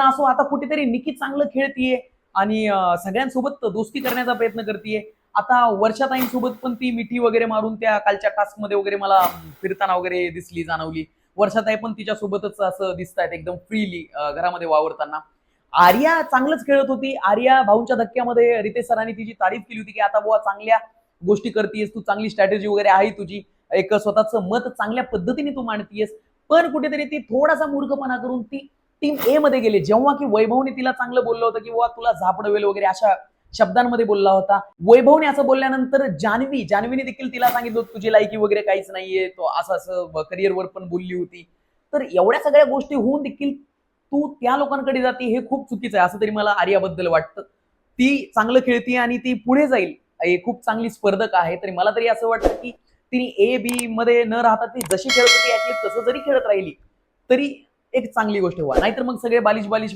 असो आता कुठेतरी निकी चांगलं खेळतीये आणि सगळ्यांसोबत दोस्ती करण्याचा प्रयत्न करतीये. आता वर्षाताईंसोबत पण ती मिठी वगैरे मारून त्या कालच्या टास्कमध्ये वगैरे मला फिरताना वगैरे दिसली जाणवली. वर्षाताई पण तिच्यासोबतच असं दिसत आहेत एकदम फ्रीली घरामध्ये वावरताना. आर्या चांगलंच खेळत होती. आर्या भाऊंच्या धक्क्यामध्ये रितेश सरांनी तिची तारीफ केली होती की आता बुवा चांगल्या गोष्टी करतेस तू चांगली स्ट्रॅटेजी वगैरे आहे तुझी. एक स्वतःचं मत चांगल्या पद्धतीने तू मांडतीयस. पण कुठेतरी ती थोडासा मूर्खपणा करून ती टीम ए मध्ये गेले. जेव्हा की वैभवने तिला चांगलं बोललं होतं की वा तुला झापडवेल वगैरे अशा शब्दांमध्ये बोलला होता. वैभवने असं बोलल्यानंतर जान्हवी जान्हवीने देखील तिला सांगितलं होतं, तुझी लायकी वगैरे काहीच नाहीये. तो असं असं करिअरवर पण बोलली होती. तर एवढ्या सगळ्या गोष्टी होऊन देखील तू त्या लोकांकडे जाते हे खूप चुकीचं आहे. असं तरी मला आर्याबद्दल वाटतं. ती चांगलं खेळते आणि ती पुढे जाईल. हे खूप चांगली स्पर्धक आहे. तरी मला तरी असं वाटतं की तिने ए बी मध्ये न राहता ती जशी खेळत होती ऍटलीस्ट तसं जरी खेळत राहिली तरी एक चांगली गोष्ट व्हा. नाहीतर मग सगळे बालिश बालिश